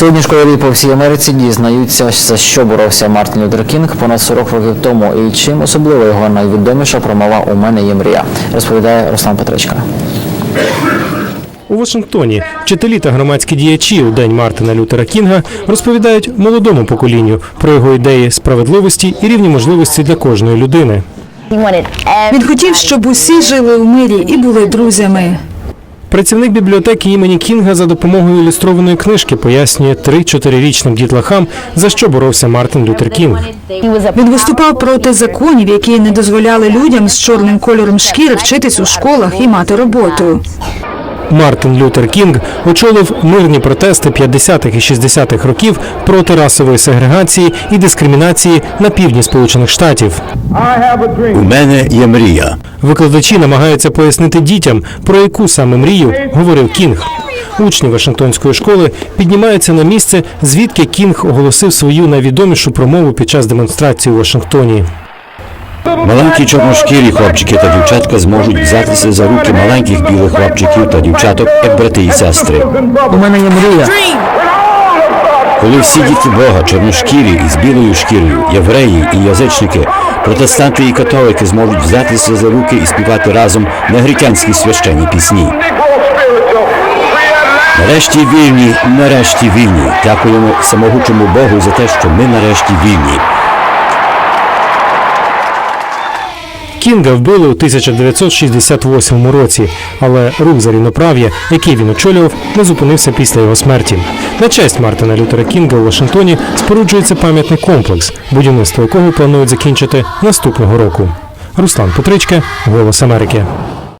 Сьогодні школярі по всій Америці дізнаються, за що боровся Мартин Лютер Кінг понад 40 років тому і чим особливо його найвідоміша промова У мене є мрія, розповідає Руслан Петричка. У Вашингтоні вчителі та громадські діячі у день Мартина Лютера Кінга розповідають молодому поколінню про його ідеї справедливості і рівні можливості для кожної людини. Він хотів, щоб усі жили у мирі і були друзями. Працівник бібліотеки імені Кінга за допомогою ілюстрованої книжки пояснює 3-4-річним дітлахам, за що боровся Мартин Лютер Кінг. Він виступав проти законів, які не дозволяли людям з чорним кольором шкіри вчитись у школах і мати роботу. Мартин Лютер Кінг очолив мирні протести 50-х і 60-х років проти расової сегрегації і дискримінації на півдні Сполучених Штатів. У мене є мрія. Викладачі намагаються пояснити дітям, про яку саме мрію говорив Кінг. Учні Вашингтонської школи піднімаються на місце, звідки Кінг оголосив свою найвідомішу промову під час демонстрації у Вашингтоні. Маленькі чорношкірі хлопчики та дівчатка зможуть взятися за руки маленьких білих хлопчиків та дівчаток, як брати і сестри. У мене є мрія. Коли всі діти Бога, чорношкірі і з білою шкірою, євреї і язичники, протестанти і католики зможуть взятися за руки і співати разом негритянські священні пісні. Нарешті вільні, нарешті вільні. Дякуємо самогучому Богу за те, що ми нарешті вільні. Кінга вбили у 1968 році, але рух за рівноправ'я, який він очолював, не зупинився після його смерті. На честь Мартина Лютера Кінга у Вашингтоні споруджується пам'ятний комплекс, будівництво якого планують закінчити наступного року. Руслан Петричка, Голос Америки.